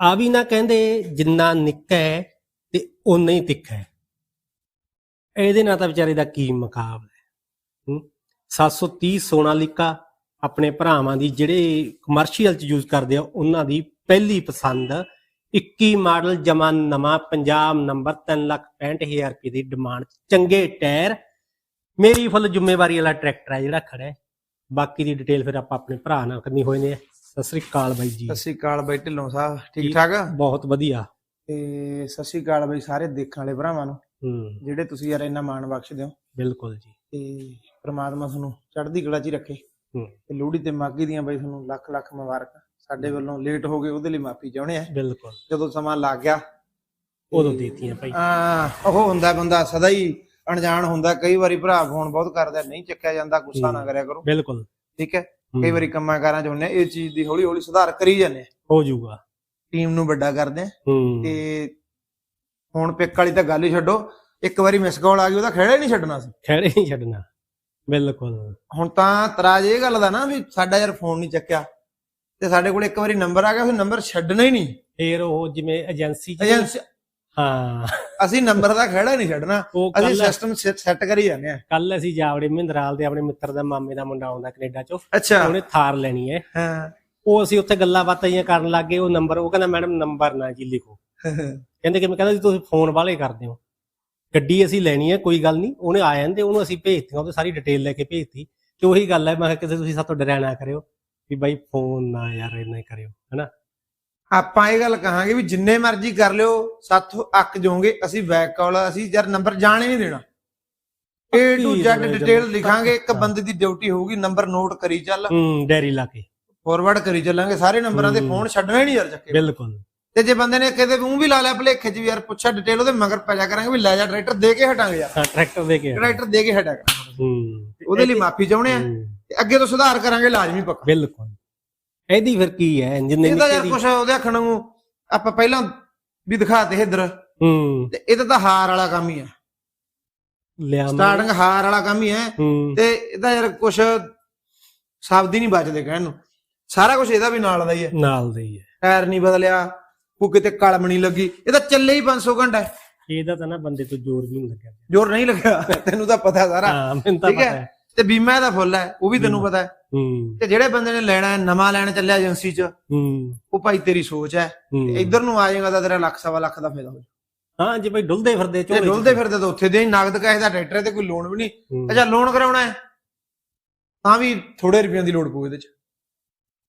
ਆ ਵੀ ਨਾ ਕਹਿੰਦੇ ਜਿੰਨਾ ਨਿੱਕਾ ਹੈ ਤੇ ਓਨਾ ਹੀ ਤਿੱਖਾ ਹੈ। ਇਹਦੇ ਨਾਲ ਤਾਂ ਵਿਚਾਰੇ ਦਾ ਕੀ ਮੁਕਾਬਲਾ ਹੈ। ਹੂੰ? 730 ਸੋਨਾਲੀਕਾ ਆਪਣੇ ਭਰਾਵਾਂ ਦੀ ਜਿਹੜੇ ਕਮਰਸ਼ੀਅਲ ਚ ਯੂਜ਼ ਕਰਦੇ ਆ, ਉਹਨਾਂ ਦੀ ਪਹਿਲੀ ਪਸੰਦ 21 ਮਾਡਲ ਜਮਾ ਨਵਾਂ ਪੰਜਾਬ ਨੰਬਰ 365000 ਰੁਪਏ ਦੀ ਡਿਮਾਂਡ ਚੰਗੇ ਟਾਇਰ। ਮੇਰੀ ਫੁੱਲ ਜ਼ਿੰਮੇਵਾਰੀ ਵਾਲਾ ਟਰੈਕਟਰ ਹੈ ਜਿਹੜਾ ਖੜਾ ਹੈ। ਬਾਕੀ ਦੀ ਡਿਟੇਲ ਫਿਰ ਆਪਾਂ ਆਪਣੇ ਭਰਾ ਨਾਲ ਕਰਨੀ ਹੋਏ ਨੇ। ਸਤਿ ਸ੍ਰੀ ਅਕਾਲ ਬਾਈ ਜੀ। ਸਤਿ ਸ਼੍ਰੀ ਅਕਾਲ ਬਾਈ ਢਿੱਲੋਂ ਸਾਹਿਬ ਠੀਕ ਠਾਕ? ਬਹੁਤ ਵਧੀਆ। ਤੇ ਸਤਿ ਸ਼੍ਰੀ ਅਕਾਲ ਬਾਈ ਸਾਰੇ ਦੇਖਣ ਵਾਲੇ ਭਰਾਵਾਂ ਨੂੰ ਹੂੰ। ਜਿਹੜੇ ਤੁਸੀਂ ਯਾਰ ਇੰਨਾ ਮਾਣ ਬਖਸ਼ਦੇ ਹੋ। ਬਿਲਕੁਲ ਜੀ। ਤੇ ਪ੍ਰਮਾਤਮਾ ਤੁਹਾਨੂੰ ਚੜ੍ਹਦੀ ਕਲਾ 'ਚ ਹੀ ਰੱਖੇ। ਹੂੰ। ਤੇ ਲੋਹੜੀ ਤੇ ਮਾਘੀ ਦੀਆਂ ਬਾਈ ਤੁਹਾਨੂੰ ਲੱਖ ਲੱਖ ਮੁਬਾਰਕਾਂ। ਸਾਡੇ ਵੱਲੋਂ ਲੇਟ ਹੋ ਗਏ ਉਹਦੇ ਲਈ ਮਾਫੀ ਚਾਹੁੰਦੇ ਆ ਬਿਲਕੁਲ। ਜਦੋਂ ਸਮਾਂ ਲੱਗ ਗਿਆ ਉਦੋਂ ਦੇਤੀਆਂ ਭਾਈ। ਆ ਉਹ ਹੁੰਦਾ ਬੰਦਾ ਸਦਾ ਹੀ ਅਣਜਾਣ ਹੁੰਦਾ ਕਈ ਵਾਰੀ ਭਰਾ ਫੋਨ ਬਹੁਤ ਕਰਦਾ ਨਹੀਂ ਚੱਕਿਆ ਜਾਂਦਾ ਗੁੱਸਾ ਨਾ ਕਰਿਆ ਕਰੋ। ਬਿਲਕੁਲ। ਠੀਕ ਹੂੰ, ਕਈ ਵਾਰੀ ਕੰਮਾਂ ਕਾਰਾਂ 'ਚ ਹੁੰਨੇ ਇਹ ਚੀਜ਼ ਦੀ ਹੌਲੀ ਹੌਲੀ ਸੁਧਾਰ ਕਰੀ ਜਾਂਦੇ ਹੋ ਜਾਊਗਾ। ਟੀਮ ਨੂੰ ਵੱਡਾ ਕਰਦੇ ਤੇ ਹੁਣ ਪਿੱਕ ਵਾਲੀ ਤਾਂ ਗੱਲ ਹੀ ਛੱਡੋ ਇੱਕ ਵਾਰੀ ਮਿਸ ਕਾਲ ਆ ਗਈ ਉਹਦਾ ਖੇੜਾ ਨਹੀਂ ਛੱਡਣਾ ਸੀ। ਖੜੇ ਨਹੀਂ ਛੱਡਣਾ। ਬਿਲਕੁਲ। ਹੁਣ ਤਾਂ ਤਰਾਜ ਇਹ ਗੱਲ ਦਾ ਨਾ ਵੀ ਸਾਡਾ ਯਾਰ ਫੋਨ ਨਹੀਂ ਚੱਕਿਆ। ਤੇ ਸਾਡੇ ਕੋਲ ਇੱਕ ਵਾਰੀ ਨੰਬਰ ਆ ਗਿਆ ਫਿਰ ਨੰਬਰ ਛੱਡਣਾ ਹੀ ਨਹੀਂ। ਫੇਰ ਉਹ ਜਿਵੇਂ ਏਜੰਸੀ ਏਜੰਸੀ ਹਾਂ। ਅਸੀਂ ਨੰਬਰ ਦਾ ਖੇੜਾ ਨਹੀਂ ਛੱਡਣਾ। ਅਸੀਂ ਸਿਸਟਮ ਸੈੱਟ ਕਰੀ ਜਾਂਦੇ ਆ ਕੱਲ ਅਸੀਂ ਜਾਵੜੇ ਮਹਿੰਦਰਾਲ ਦੇ ਆਪਣੇ ਮਿੱਤਰ ਦਾ ਮਾਮੇ ਦਾ ਮੁੰਡਾ ਆਉਂਦਾ ਕੈਨੇਡਾ ਚੋਂ। ਅੱਛਾ। ਉਹਨੇ ਥਾਰ ਲੈਣੀ ਹੈ। ਹਾਂ। ਉਹ ਅਸੀਂ ਉੱਥੇ ਗੱਲਾਂ ਬਾਤਾਂ ਜਿਹੀਆਂ ਕਰਨ ਲੱਗ ਗਏ। ਉਹ ਨੰਬਰ ਉਹ ਕਹਿੰਦਾ ਮੈਡਮ ਨੰਬਰ ਨਾ ਜੀ ਲਿਖੋ। ਕਹਿੰਦੇ ਕਿ ਮੈਂ ਕਹਿੰਦਾ ਜੀ ਤੁਸੀਂ ਫੋਨ ਵਾਲੇ ਕਰਦੇ ਹੋ। ਗੱਡੀ ਅਸੀਂ ਲੈਣੀ ਹੈ ਕੋਈ ਗੱਲ ਨਹੀਂ। ਉਹਨੇ ਆ ਜਾਂਦੇ ਉਹਨੂੰ ਅਸੀਂ ਭੇਜਤੀਆਂ ਉਹਦੀ ਸਾਰੀ ਡਿਟੇਲ ਲੈ ਕੇ ਭੇਜਤੀ। ਤੇ ਉਹੀ ਗੱਲ ਹੈ ਮੈਂ ਕਿਹਾ ਕਿਸੇ ਤੁਸੀਂ ਸਾਤੋਂ ਡਰਿਆ ਨਾ ਕਰਿਓ। ਵੀ ਬਾਈ ਫੋਨ ਨਾ ਯਾਰ ਇੰਨਾ ਹੀ ਕਰਿਓ। ਹੈਨਾ? ਆਪਾਂ ਇਹ ਗੱਲ ਕਹਾਂਗੇ ਵੀ ਜਿੰਨੇ ਮਰਜ਼ੀ ਕਰ ਲਿਓ ਸਾਥੋਂ ਅੱਕ ਜਾਓਗੇ ਅਸੀਂ ਬੈਕ ਕਾਲ ਅਸੀਂ ਯਾਰ ਨੰਬਰ ਜਾਣ ਨਹੀਂ ਦੇਣਾ। A to Z detail. ਲਿਖਾਂਗੇ ਇੱਕ। ਬੰਦੇ ਦੀ ਡਿਊਟੀ ਹੋਊਗੀ ਨੰਬਰ ਨੋਟ ਕਰੀ ਚੱਲ। ਹੂੰ ਡੈਰੀ ਲਾ ਕੇ। ਫਾਰਵਰਡ ਕਰੀ ਚੱਲਾਂਗੇ ਸਾਰੇ ਨੰਬਰਾਂ ਦੇ। ਫੋਨ ਛੱਡਣਾ ਹੀ ਨਹੀਂ ਯਾਰ ਚੱਕੇ। ਬਿਲਕੁਲ। ਤੇ ਜੇ ਬੰਦੇ ਨੇ ਕਿਤੇ ਮੂੰਹ ਵੀ ਲਾ ਲਿਆ ਭਲੇਖੇ ਚ ਵੀ ਯਾਰ ਪੁੱਛਿਆ ਡਿਟੇਲ ਉਹਦੇ ਮਗਰ ਪੈ ਜਾ ਕਰਾਂਗੇ ਵੀ ਲੈ ਜਾ ਟਰੈਕਟਰ ਦੇ ਕੇ ਹਟਾਂਗੇ ਯਾਰ। ਹਾਂ ਟਰੈਕਟਰ ਦੇ ਕੇ। ਟਰੈਕਟਰ ਦੇ ਕੇ ਹਟਿਆ ਕਰਾਂਗੇ। ਹੂੰ। ਉਹਦੇ ਲਈ ਮਾਫੀ ਚਾਹੁੰਦੇ ਆ। ਤੇ ਅੱਗੇ ਤੋਂ ਸੁਧਾਰ ਕਰਾਂਗੇ ਲਾਜ਼ਮੀ ਪੱਕਾ। ਬਿਲਕੁਲ। ਇਹਦੀ ਫਿਰ ਕੀ ਹੈ? ਜਿੰਨੇ ਇਹ ਤਾਂ ਯਾਰ ਕੁਛ ਉਹਦੇ ਆਖਣ ਨੂੰ ਆਪਾਂ ਪਹਿਲਾਂ ਵੀ ਦਿਖਾਤੇ ਇਧਰ। ਹੂੰ। ਤੇ ਇਹਦਾ ਤਾਂ ਹਾਰ ਵਾਲਾ ਕੰਮ ਹੀ ਆ। ਲਿਆ ਸਟਾਰਟਿੰਗ ਹਾਰ ਵਾਲਾ ਕੰਮ ਹੀ ਹੈ। ਤੇ ਇਹਦਾ ਯਾਰ ਕੁਛ ਸ਼ਬਦ ਹੀ ਨਹੀਂ ਬਚਦੇ ਕਹਿਣ ਨੂੰ। ਸਾਰਾ ਕੁਝ ਇਹਦਾ ਵੀ ਨਾਲ ਦਾ ਹੀ ਹੈ ਨਾਲ ਦੇ ਹੀ ਹੈ ਟਾਇਰ ਨਹੀਂ ਬਦਲਿਆ ਕੋ ਕਿਤੇ ਕਲਮ ਨਹੀਂ ਲੱਗੀ। ਇਹ ਤਾਂ ਚੱਲੇ ਹੀ 500 ਘੰਟਾ। ਇਹਦਾ ਤਾਂ ਨਾ ਬੰਦੇ ਤੋਂ ਜ਼ੋਰ ਵੀ ਨਹੀਂ ਲੱਗਿਆ। ਜ਼ੋਰ ਨਹੀਂ ਲੱਗਿਆ। ਤੈਨੂੰ ਤਾਂ ਪਤਾ ਸਾਰਾ। ਹਾਂ ਮੈਨੂੰ ਤਾਂ ਪਤਾ ਹੈ। ਤੇ ਬੀਮਾ ਇਹਦਾ ਫੁੱਲ ਹੈ ਉਹ ਵੀ ਤੈਨੂੰ ਪਤਾ ਹੂੰ। ਤੇ ਜਿਹੜੇ ਬੰਦੇ ਨੇ ਲੈਣਾ ਹੈ ਨਵਾਂ ਲੈਣ ਚੱਲਿਆ ਏਜੰਸੀ 'ਚ ਹੂੰ। ਉਹ ਭਾਈ ਤੇਰੀ ਸੋਚ ਹੈ ਤੇ ਇੱਧਰ ਨੂੰ ਆ ਜਾਏਗਾ ਤਾਂ ਤੇਰਾ ਲੱਖ ਸਵਾ ਲੱਖ ਦਾ ਫਾਇਦਾ ਹੋ ਜਾਊ। ਹਾਂ ਜੇ ਬਈ ਡੁੱਲਦੇ ਫਿਰਦੇ ਝੋਲੇ ਡੁੱਲਦੇ ਫਿਰਦੇ ਤਾਂ ਉੱਥੇ ਦੇ ਨਗਦ ਕਹੇ ਦਾ ਟਰੈਕਟਰ ਤੇ ਕੋਈ ਲੋਨ ਵੀ ਨਹੀਂ। ਅੱਛਾ ਲੋਨ ਕਰਾਉਣਾ ਹੈ ਤਾਂ ਵੀ ਥੋੜੇ ਰੁਪਈਆਂ ਦੀ ਲੋੜ ਪਊ ਇਹਦੇ 'ਚ।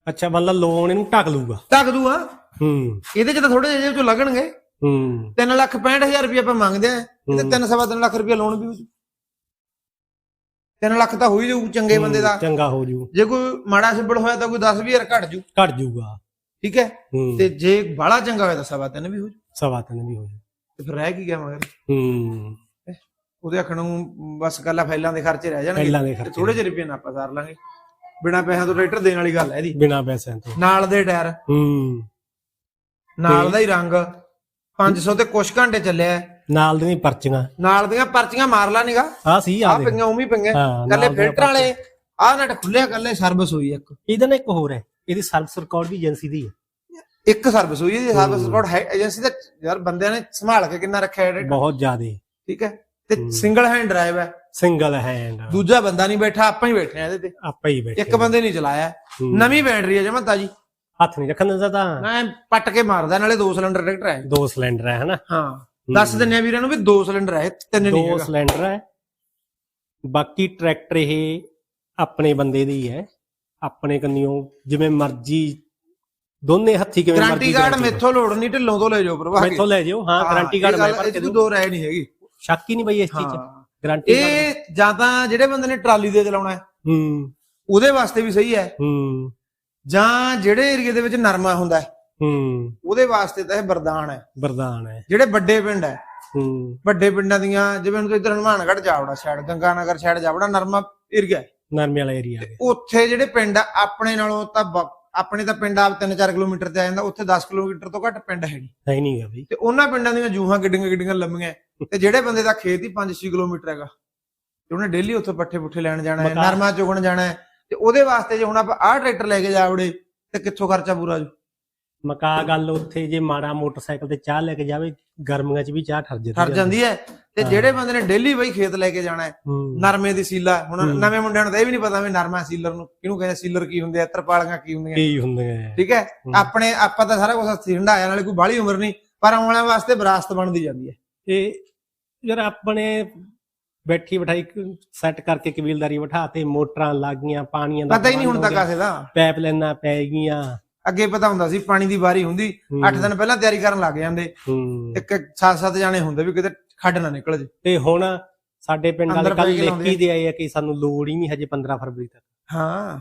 ਅੱਛਾ ਮਤਲਬ ਲੋਨ ਇਹਨੂੰ ਢੱਕ ਲੂਗਾ ਟੱਕ ਦੂਆ ਹੂੰ। ਇਹਦੇ 'ਚ ਤਾਂ ਥੋੜੇ ਜਿਹੇ ਚੋਂ ਲੱਗਣਗੇ। ਹੂੰ। 3 ਲੱਖ 65000 ਰੁਪਏ ਆਪਾਂ ਮੰਗਦੇ ਆ ਹੂੰ। 3 ਸਵਾ 3 ਲੱਖ ਰੁਪਏ ਲੋਨ ਵੀ ਹੋ ਜੂ। 3 ਲੱਖ ਤਾਂ ਹੋ ਹੀ ਜਾਊ ਚੰਗੇ ਬੰਦੇ ਦਾ। ਚੰਗਾ ਹੋ ਜੂ ਜੇ ਕੋਈ ਮਾੜਾ ਸਿੱਬਲ ਹੋਇਆ ਤਾਂ ਕੋਈ 10 20000 ਘਟ ਜੂ ਘਟ ਜੂਗਾ ਠੀਕ ਹੈ? ਹੂੰ। ਤੇ ਜੇ ਬਾਹਲਾ ਚੰਗਾ ਹੋਇਆ ਤਾਂ ਸਵਾ ਤਿੰਨ ਵੀ ਹੋ ਜੂ ਸਵਾ ਤਿੰਨ ਵੀ ਹੋ ਜੂ ਤੇ ਫਿਰ ਰਹਿ ਕੀ ਗਿਆ ਮਗਰ? ਹੂੰ। ਉਹਦੇ ਆਖਣ ਨੂੰ ਬਸ ਗੱਲਾਂ ਫਾਈਲਾਂ ਦੇ ਖਰਚੇ ਰਹਿ ਜਾਣਗੇ। ਪਹਿਲਾਂ ਦੇ ਤੇ ਖਰਚੇ ਥੋੜੇ ਜਿਹੇ ਰੁਪਏ ਨਾਲ ਆਪਾਂ ਸਾਰ ਲਾਂਗੇ। ਬਿਨਾ ਪੈਸਿਆਂ ਤੋਂ ਟਰੈਕਟਰ ਦੇਣ ਵਾਲੀ ਗੱਲ ਹੈ ਇਹਦੀ। ਬਿਨਾ ਪੈਸਿਆਂ ਤੋਂ। ਨਾਲ ਦੇ ਟਾਇਰ। ਹੂੰ। ਨਾਲ ਦਾ ਹੀ ਰੰਗ। 500 ਤੇ ਕੁਛ ਘੰਟੇ ਚੱਲਿਆ। ਹੈ। ਨਾਲ ਦੀਆਂ ਪਰਚੀਆਂ। ਨਾਲ ਦੀਆਂ ਪਰਚੀਆਂ ਮਾਰ ਲਾ ਨਿਗਾ। ਆ ਸੀ ਆ ਆ ਦੇ ਪਈਆਂ ਉਵੇਂ ਹੀ ਪਈਆਂ। ਹਾਂ, ਕੱਲੇ ਨਾਲ ਦੀਆਂ ਫਿਲਟਰ ਵਾਲੇ। ਆਹ ਨਟ ਖੁੱਲਿਆ ਕੱਲੇ ਸਰਵਿਸ ਹੋਈ ਇੱਕ। ਇਹਦਾ ਨਾ ਇੱਕ ਹੋਰ ਹੈ ਇਹਦੀ ਸਰਵਿਸ ਰਿਕਾਰਡ ਵੀ ਏਜੰਸੀ ਦੀ ਹੈ। ਇੱਕ ਸਰਵਿਸ ਹੋਈ ਹੈ ਸਰਵਿਸ ਰਿਕਾਰਡ ਹੈ ਏਜੰਸੀ ਦਾ ਯਾਰ ਬੰਦਿਆਂ ਨੇ ਸੰਭਾਲ ਕੇ ਕਿੰਨਾ ਰੱਖਿਆ ਹੈ ਬਹੁਤ ਜ਼ਿਆਦੇ। ਠੀਕ ਹੈ? ਤੇ ਹੂੰ। ਸਿੰਗਲ ਹੈਂਡ ਡਰਾਈਵ ਹੈ। ਸਿੰਗਲ ਹੈਂਡ ਦੂਜਾ ਬੰਦਾ ਨਹੀਂ ਬੈਠਾ ਆਪਾਂ ਹੀ ਬੈਠੇ ਆ ਇਹਦੇ ਤੇ। ਆਪੇ ਹੀ ਬੈਠੇ ਇੱਕ ਬੰਦੇ ਨਹੀਂ ਚਲਾਇਆ। ਹੂੰ। ਨਵੀਂ ਬੈਟਰੀ ਹੈ ਜਮਾ ਤਾਜੀ ਹੱਥ ਨਹੀਂ ਰੱਖਣ ਦਿੰਦਾ ਤਾਂ। ਮੈਂ ਪੱਟ ਕੇ ਮਾਰਦਾ ਨਾਲੇ ਦੋ ਸਿਲੰਡਰ ਟਰੈਕਟਰ ਹੈ। ਦੋ ਸਿਲੰਡਰ ਹੈ ਹਨਾ? ਹਾਂ। ਦੱਸ ਦਿੰਨੇ ਆ ਵੀਰਾਂ ਨੂੰ ਵੀ ਦੋ ਸਿਲੰਡਰ ਹੈ ਤਿੰਨ ਨਹੀਂ ਦੋ ਹੈਗਾ। ਸਿਲੰਡਰ ਹੈ ਬਾਕੀ ਟਰੈਕਟਰ ਇਹ ਆਪਣੇ ਬੰਦੇ ਦੀ ਹੈ। ਆਪਣੇ ਕੰਨਿਓ ਜਿਵੇਂ ਮਰਜ਼ੀ ਦੋਨੇ ਹੱਥੀ ਕਿਵੇਂ ਗਾਰੰਟੀ ਮਰਜ਼ੀ ਕਾਰਡ ਮੇਥੋਂ ਲੋੜ ਨਹੀਂ ਢਿੱਲੋਂ ਤੋਂ ਲੈ ਜਾਓ ਪ੍ਰਭਾ ਕੇ ਮੈਥੋਂ ਲੈ ਜਿਓ ਹਾਂ ਗਾਰੰਟੀ ਕਾਰਡ ਮੈਂ ਭਰ ਕੇ ਦੂ ਦੂੰ ਰਾਏ ਨਹੀਂ ਹੈਗੀ। ਸ਼ੱਕ ਹੀ ਨਹੀਂ ਬਈ ਇਸ ਚੀਜ਼ 'ਚ। ਹਾਂ। ਗਾਰੰਟੀ ਇਹ ਜਾਂ ਤਾਂ ਜਿਹੜੇ ਬੰਦੇ ਨੇ ਟਰਾਲੀ ਦੇ ਚਲਾਉਣਾ ਹੈ ਹੂੰ। ਉਹਦੇ ਵਾਸਤੇ ਵੀ ਸਹੀ ਹੈ। ਹੂੰ। ਜਾਂ ਜਿਹੜੇ ਏਰੀਏ ਦੇ ਵਿੱਚ ਨਰਮਾ ਹੁੰਦਾ ਹੈ। ਹੂੰ। ਉਹਦੇ ਵਾਸਤੇ ਤਾਂ ਇਹ ਵਰਦਾਨ ਹੈ। ਵਰਦਾਨ ਹੈ। ਜਿਹੜੇ ਵੱਡੇ ਪਿੰਡ ਹੈ। ਹੂੰ। ਵੱਡੇ ਪਿੰਡਾਂ ਦੀਆਂ ਜਿਵੇਂ ਹੁਣ ਇਧਰ ਹਨੂਮਾਨਗੜ੍ਹ ਜਾਵੜਾ ਸਾਈਡ ਗੰਗਾਨਗਰ ਸਾਈਡ ਜਾਵੜਾ ਨਰਮਾ ਏਰੀਆ ਨਰਮੇ ਵਾਲਾ ਏਰੀਆ ਉੱਥੇ ਜਿਹੜੇ ਪਿੰਡ ਆ ਆਪਣੇ ਨਾਲੋਂ ਤਾਂ ਆਪਣੇ ਤਾਂ ਪਿੰਡ ਆਪ 3-4 ਕਿਲੋਮੀਟਰ ਤੇ ਆ ਜਾਂਦਾ ਉੱਥੇ 10 ਕਿਲੋਮੀਟਰ ਤੋਂ ਘੱਟ ਪਿੰਡ ਹੈ ਨਹੀਂ। ਹੈ ਬਈ। ਤੇ ਉਹਨਾਂ ਪਿੰਡਾਂ ਦੀਆਂ ਜੂਹਾਂ ਗਿੱਡੀਆਂ ਗਿੱਡੀਆਂ ਲੰਮੀਆਂ ਤੇ ਜਿਹੜੇ ਬੰਦੇ ਦਾ ਖੇਤ ਹੀ 5-6 ਕਿਲੋਮੀਟਰ ਹੈਗਾ ਤੇ ਉਹਨੇ ਡੇਲੀ ਉੱਥੇ ਪੱਠੇ ਪੁੱਠੇ ਲੈਣ ਜਾਣਾ ਹੈ ਨਰਮਾ ਚੁਗਣ ਜਾਣਾ ਹੈ। ਤੇ ਉਹਦੇ ਵਾਸਤੇ ਜੇ ਹੁਣ ਆਪਾਂ ਆਹ ਟਰੈਕਟਰ ਲੈ ਕੇ ਜਾਵੜੇ ਤੇ ਕਿੱਥੋਂ ਖਰਚਾ ਪੂਰਾ ਜੂ ਮਕਾ ਗੱਲ ਉੱਥੇ ਜੇ ਮਾੜਾ ਮੋਟਰਸਾਈਕਲ ਤੇ ਚਾਹ ਲੈ ਕੇ ਜਾਵੇ ਗਰਮੀਆਂ 'ਚ ਵੀ ਚਾਹ ਠਰ ਜਾਂਦੀ ਠਰ ਜਾਂਦੀ ਹੈ ਤੇ ਜਿਹੜੇ ਬੰਦੇ ਨੇ ਡੇਲੀ ਬਈ ਖੇਤ ਲੈ ਕੇ ਜਾਣਾ ਹੈ ਹੂੰ। ਨਰਮੇ ਦੀ ਸੀਲਾ। ਹੁਣ। ਨਵੇਂ ਮੁੰਡਿਆਂ ਨੂੰ ਤਾਂ ਇਹ ਵੀ ਨਹੀਂ ਪਤਾ ਵੀ ਨਰਮਾ ਸੀਲਰ ਨੂੰ ਕਿਹਨੂੰ ਕਹਿੰਦੇ ਸੀਲਰ ਕੀ ਹੁੰਦੇ ਆ ਤਰਪਾਲੀਆਂ ਕੀ ਹੁੰਦੀਆਂ ਕੀ ਹੁੰਦੇ ਆ ਠੀਕ ਹੈ। ਆਪਣੇ ਆਪਾਂ ਤਾਂ ਸਾਰਾ ਕੁਝ ਹੱਥੀਂ ਹੰਡਾਇਆ ਨਾਲੇ ਕੋਈ ਬਾਹਲੀ ਉਮਰ ਨਹੀਂ ਪਰ ਆਉਣ ਵਾਲਿਆਂ ਵਾਸਤੇ ਵਿਰਾਸਤ ਬਣਦੀ ਜਾਂਦੀ ਹੈ ਇਹ ਯਾਰ ਆਪਣੇ ਬੈਠੀ ਬਿਠਾਈ ਸੈੱਟ ਕਰਕੇ ਕਬੀਲਦਾਰੀ ਬਿਠਾ ਤੇ ਮੋਟਰਾਂ ਲੱਗ ਗਈਆਂ ਪਾਣੀਆਂ ਦਾ ਪਤਾ ਹੀ ਨਹੀਂ ਹੁਣ ਤਾਂ ਗਿਆ, ਕਾਸੇ ਦਾ। ਪਾਈਪ ਲਾਈਨਾਂ ਪੈ ਗਈਆਂ। ਅੱਗੇ ਪਤਾ ਹੁੰਦਾ ਸੀ ਪਾਣੀ ਦੀ ਵਾਰੀ ਹੁੰਦੀ ਹੂੰ, 8 ਦਿਨ ਪਹਿਲਾਂ ਤਿਆਰੀ ਕਰਨ ਲੱਗ ਜਾਂਦੇ। ਇੱਕ ਸੱਤ ਸੱਤ ਜਾਣੇ ਹੁੰਦੇ ਵੀ ਕਿਤੇ ਖੱਡ ਨਾ ਨਿਕਲ ਜੇ। ਤੇ ਹੁਣ ਸਾਡੇ ਪਿੰਡ ਵਾਲੇ ਕੱਲ ਲਿਖੀ ਦੇ ਆਏ ਆ ਕਿ ਸਾਨੂੰ ਲੋੜ ਹੀ ਨਹੀਂ ਹਜੇ 15 ਫਰਵਰੀ ਤੱਕ। ਹਾਂ?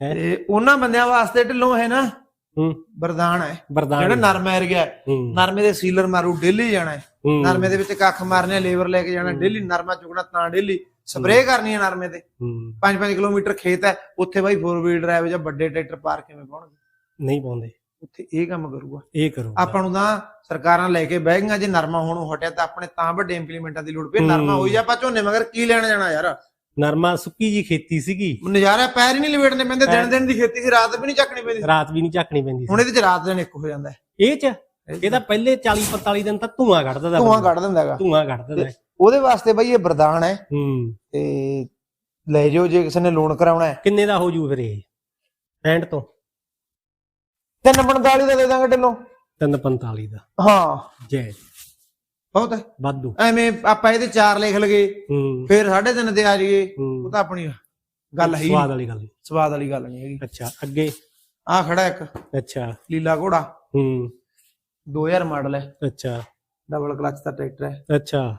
ਤੇ ਉਹਨਾਂ ਬੰਦਿਆਂ ਵਾਸਤੇ ਢਿੱਲੋਂ ਹੈ ਨਾ ਹੂੰ। ਵਰਦਾਨ ਹੈ। ਜਿਹੜਾ ਨਰਮਾ ਹੈ। ਹੂੰ, ਨਰਮੇ ਦੇ ਸੀਲਰ ਮਾਰੂ ਡੇਲੀ ਜਾਣਾ ਨਰਮੇ ਦੇ ਵਿੱਚ ਕੱਖ ਮਾਰਨੇ ਲੇਬਰ ਲੈ ਕੇ ਜਾਣਾ। ਡੇਲੀ ਨਰਮਾ ਚੁਗਣਾ ਤਾਂ ਡੇਲੀ। ਸਪਰੇਅ ਕਰਨੀ ਹੈ ਨਰਮੇ ਤੇ। ਹੂੰ। 5-5 ਕਿਲੋਮੀਟਰ ਖੇਤ ਹੈ ਉੱਥੇ ਬਾਈ 4 ਵੀਲ ਡਰਾਈਵ ਜਾਂ ਵੱਡੇ ਟਰੈਕਟਰ ਪਾਰ ਕਿਵੇਂ ਪਾਉਣਗੇ? ਨਹੀਂ ਪਾਉਂਦੇ। ਉੱਥੇ ਇਹ ਕੰਮ ਕਰੂਗਾ। ਇਹ ਕਰੋ ਆਪਾਂ ਨੂੰ ਤਾਂ ਸਰਕਾਰਾਂ ਲੈ ਕੇ ਬਹਿ ਗਈਆਂ ਜੇ ਨਰਮਾ ਹੋਣੋਂ ਹਟਿਆ ਤਾਂ ਆਪਣੇ ਤਾਂ ਵੱਡੇ ਇੰਪਲੀਮੈਂਟਾਂ ਦੀ ਲੋੜ ਪਈ। ਨਰਮਾ ਹੋਈ ਜਾ ਆਪਾਂ ਝੋਨੇ ਮਗਰ ਕੀ ਲੈਣ ਜਾਣਾ ਯਾਰ? ਨਰਮਾ ਸੁੱਕੀ ਜੀ ਖੇਤੀ ਸੀਗੀ। ਨਜ਼ਾਰਾ ਪੈਰ ਹੀ ਨਹੀਂ ਲਵੇੜਨੇ ਪੈਂਦੇ ਦਿਨ ਦਿਨ ਦੀ ਖੇਤੀ ਸੀ ਰਾਤ ਵੀ ਨਹੀਂ ਚੱਕਣੀ ਪੈਂਦੀ। ਰਾਤ ਵੀ ਨਹੀਂ ਝੱਕਣੀ ਪੈਂਦੀ ਹੁਣ ਇਹਦੇ ਚ ਰਾਤ ਦਿਨ ਇੱਕ ਹੋ ਜਾਂਦਾ ਇਹ ਚ? ਇਹ ਤਾਂ ਪਹਿਲੇ 40 45 ਦਿਨ ਤਾਂ ਧੂਆਂ ਕੱਢਦਾ ਤਾ ਧੂਆਂ। ਕੱਢ ਦਿੰਦਾ ਹੈਗਾ। ਧੂਆਂ ਕੱਢਦਾ ਤਾ। ਉਹਦੇ ਵਾਸਤੇ ਬਈ ਇਹ ਵਰਦਾਨ ਹੈ। ਹੂੰ। ਤੇ ਲੈ ਜਾਓ ਜੇ ਕਿਸੇ ਨੇ ਲੋਨ ਕਰਾਉਣਾ ਹੈ। ਕਿੰਨੇ ਦਾ ਹੋ ਜੂ ਫਿਰ ਇਹ? 65 ਤੋਂ। ਤਿੰਨ 45 ਦਾ ਦੇ ਦਾਂਗੇ ਢਿੱਲੋਂ। 345 ਦਾ। ਹਾਂ। ਜੈ। ਬਹੁਤ ਹੈ। ਵਾਧੂ। ਐਵੇਂ ਆਪਾਂ ਇਹਦੇ ਚਾਰ ਲਿਖ ਲਗੇ। ਫਿਰ 3.5 ਤੇ ਆ ਜਾਈਏ। ਉਹ ਤਾਂ ਆਪਣੀ ਗੱਲ ਹੈ ਸਵਾਦ। ਵਾਲੀ ਗੱਲ। ਸਵਾਦ ਵਾਲੀ ਗੱਲ ਨਹੀਂ ਹੈਗੀ। ਅੱਛਾ ਅੱਗੇ। ਆ ਖੜਾ ਇੱਕ। ਅੱਛਾ। ਲੀਲਾ ਘੋੜਾ। ਹੂੰ। 2000 ਮਾਡਲ ਹੈ। ਅੱਛਾ। ਡਬਲ ਕਲਚ ਦਾ ਟਰੈਕਟਰ ਹੈ। ਅੱਛਾ।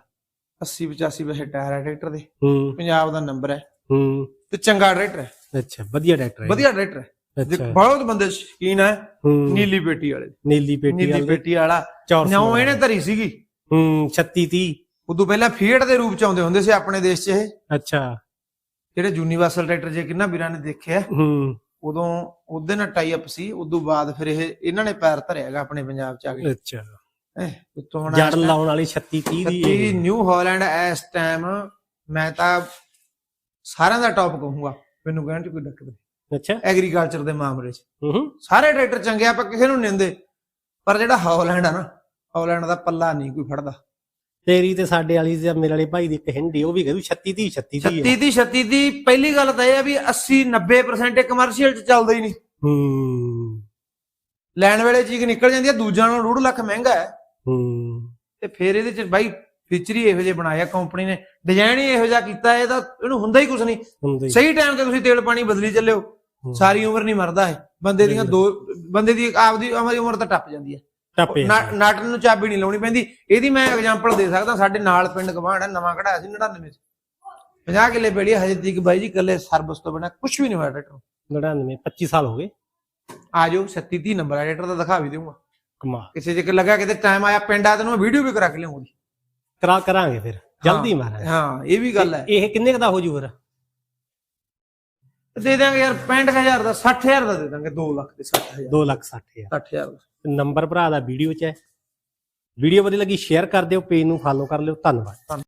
80 85 ਵੈਸੇ ਟਾਇਰ ਹੈ ਟਰੈਕਟਰ ਦੇ। ਹੂੰ। ਪੰਜਾਬ ਦਾ ਨੰਬਰ ਹੈ। ਹੂੰ। ਤੇ ਚੰਗਾ ਟਰੈਕਟਰ ਹੈ। ਅੱਛਾ ਵਧੀਆ ਡਾਕਟਰ ਹੈ। ਵਧੀਆ ਟਰੈਕਟਰ ਹੈ। ਅੱਛਾ। ਬਹੁਤ ਬੰਦੇ ਸ਼ਕੀਨ ਹੈ। ਨੀਲੀ ਪੇਟੀ ਵਾਲੇ। ਨੀਲੀ ਪੇਟੀ ਨੀਲੀ ਵਾਲੀ। ਪੇਟੀ ਵਾਲਾ। ਨਿਉ ਇਹਨੇ ਧਰੀ ਸੀਗੀ। ਹੂੰ 36 30 ਉਦੋਂ ਪਹਿਲਾਂ ਫੀਟ ਦੇ ਰੂਪ ਚ ਆਉਂਦੇ ਹੁੰਦੇ ਸੀ ਆਪਣੇ ਦੇਸ਼ 'ਚ ਇਹ। ਅੱਛਾ। ਜਿਹੜੇ ਯੂਨੀਵਰਸਲ ਟਰੈਕਟਰ ਜੇ ਕਿੰਨਾ ਵੀਰਾਂ ਨੇ ਦੇਖਿਆ। ਹੂੰ। ਉਦੋਂ ਉਹਦੇ ਨਾਲ ਟਾਈ ਅਪ ਸੀ। ਉਦੋਂ ਬਾਅਦ ਫਿਰ ਇਹ ਇਹਨਾਂ ਨੇ ਪੈਰ ਧਰਿਆਗਾ ਆਪਣੇ ਪੰਜਾਬ 'ਚ ਆ ਕੇ। ਅੱਛਾ। ਉੱਤੋਂ ਹੁਣ ਜੜ ਲਾਉਣ ਵਾਲੀ 36 30 ਦੀ ਇਹ। ਨਿਊ ਹਾਲੈਂਡ ਇਸ ਟਾਈਮ ਮੈਂ ਤਾਂ ਸਾਰਿਆਂ ਦਾ ਟੌਪ ਕਹੂੰਗਾ। ਮੈਨੂੰ ਕਹਿਣ 'ਚ ਕੋਈ ਦਿੱਕਤ ਨਹੀਂ। ਅੱਛਾ। ਐਗਰੀਕਲਚਰ ਦੇ ਮਾਮਲੇ 'ਚ। ਹੂੰ ਸਾਰੇ ਟਰੈਕਟਰ ਚੰਗੇ ਆ, ਆਪਾਂ ਕਿਸੇ ਨੂੰ ਨਿੰਦੇ ਪਰ ਜਿਹੜਾ ਹਾਲੈਂਡ ਆ ਨਾ ਹਾਲੈਂਡ ਦਾ ਪੱਲਾ ਨਹੀਂ ਕੋਈ ਫੜਦਾ। ਤੇਰੀ ਤੇ ਸਾਡੇ ਵਾਲੀ ਤੇ ਮੇਰੇ ਵਾਲੇ ਭਾਈ ਦੀ ਇੱਕ ਹਿੰਡੀ ਉਹ ਵੀ ਕਹਿੰਦੀ 36 30 36 ਦੀ 36 ਦੀ 36 ਦੀ ਪਹਿਲੀ ਗੱਲ ਤਾਂ ਇਹ ਆ ਵੀ 80 90% ਇਹ ਕਮਰਸ਼ੀਅਲ 'ਚ ਚੱਲਦਾ ਹੀ ਨਹੀਂ। ਹੂੰ। ਲੈਣ ਵੇਲੇ ਚੀਜ਼ ਨਿਕਲ ਜਾਂਦੀ ਹੈ ਦੂਜਿਆਂ ਨਾਲੋਂ 1.5 ਲੱਖ ਮਹਿੰਗਾ ਹੈ। ਹੂੰ। ਤੇ ਫਿਰ ਇਹਦੇ 'ਚ ਬਾਈ ਫੀਚਰ ਹੀ ਇਹੋ ਜਿਹੇ ਬਣਾਇਆ ਕੰਪਨੀ ਨੇ। ਡਿਜ਼ਾਈਨ ਹੀ ਇਹੋ ਜਿਹਾ ਕੀਤਾ ਇਹਦਾ ਇਹਨੂੰ ਹੁੰਦਾ ਹੀ ਕੁਝ ਨਹੀਂ। ਸਹੀ ਟਾਈਮ ਤੇ ਤੁਸੀਂ ਤੇਲ ਪਾਣੀ ਬਦਲੀ ਚੱਲਿਓ ਹੂੰ। ਸਾਰੀ ਉਮਰ ਨਹੀਂ ਮਰਦਾ ਇਹ। ਬੰਦੇ ਦੀਆਂ ਦੋ ਬੰਦੇ ਦੀ ਆਪਦੀ ਉਮਰ ਤਾਂ ਟੱਪ ਜਾਂਦੀ ਹੈ ਟੱਪੇ ਨਟ ਨੂੰ ਚਾਬੀ ਨਹੀਂ ਲਾਉਣੀ ਪੈਂਦੀ। ਇਹਦੀ ਮੈਂ ਐਗਜ਼ਾਮਪਲ ਦੇ ਸਕਦਾ ਸਾਡੇ ਨਾਲ ਪਿੰਡ ਗਵਾਂਢ ਹੈ ਨਵਾਂ ਕਢਾਇਆ ਸੀ 99 ਚ। 50 ਕਿੱਲੇ ਬੇੜੀ ਹਜੇ ਤੱਕ ਬਾਈ ਜੀ ਕੱਲੇ ਸਰਵਿਸ ਤੋਂ ਬਿਨਾ ਕੁਝ ਵੀ ਨਹੀਂ ਹੋਇਆ ਟਰੈਕਟਰ ਨੂੰ। 99 25 ਸਾਲ ਹੋ ਗਏ। ਆ ਜਾਓ 37 30 ਨੰਬਰ ਆ ਟਰੈਕਟਰ ਦਾ ਦਿਖਾ ਵੀ ਦੇਵਾਂਗਾ ਕਮਾਲ ਕਿਸੇ ਜੇ ਲੱਗਾ ਕਿਤੇ ਟਾਈਮ ਆਇਆ ਪਿੰਡ ਆ ਤੈਨੂੰ ਵੀਡੀਓ ਵੀ ਕਰਾ ਕੇ ਲਿਆਉਂਗੀ। ਕਰਾ ਕਰਾਂਗੇ ਫਿਰ। ਜਲਦੀ ਮਾਰਾਂਗੇ ਹਾਂ ਇਹ ਵੀ ਗੱਲ ਹੈ। ਇਹ ਕਿੰਨੇ ਦਾ ਹੋ ਜੂ ਫਿਰ? ਦੇ ਦਾਂਗੇ ਯਾਰ 65000 ਦਾ 60000 ਦਾ ਦੇ ਦਾਂਗੇ 2 ਲੱਖ ਤੇ 60000 2 ਲੱਖ 60 ਹਜ਼ਾਰ। 60000 ਦਾ। ਨੰਬਰ ਭਰਾ ਦਾ ਵੀਡੀਓ 'ਚ ਹੈ। ਵੀਡੀਓ ਵਧੀਆ ਲੱਗੀ ਸ਼ੇਅਰ ਕਰ ਦਿਓ ਪੇਜ ਨੂੰ ਫਾਲੋ ਕਰ ਲਿਓ। ਧੰਨਵਾਦ।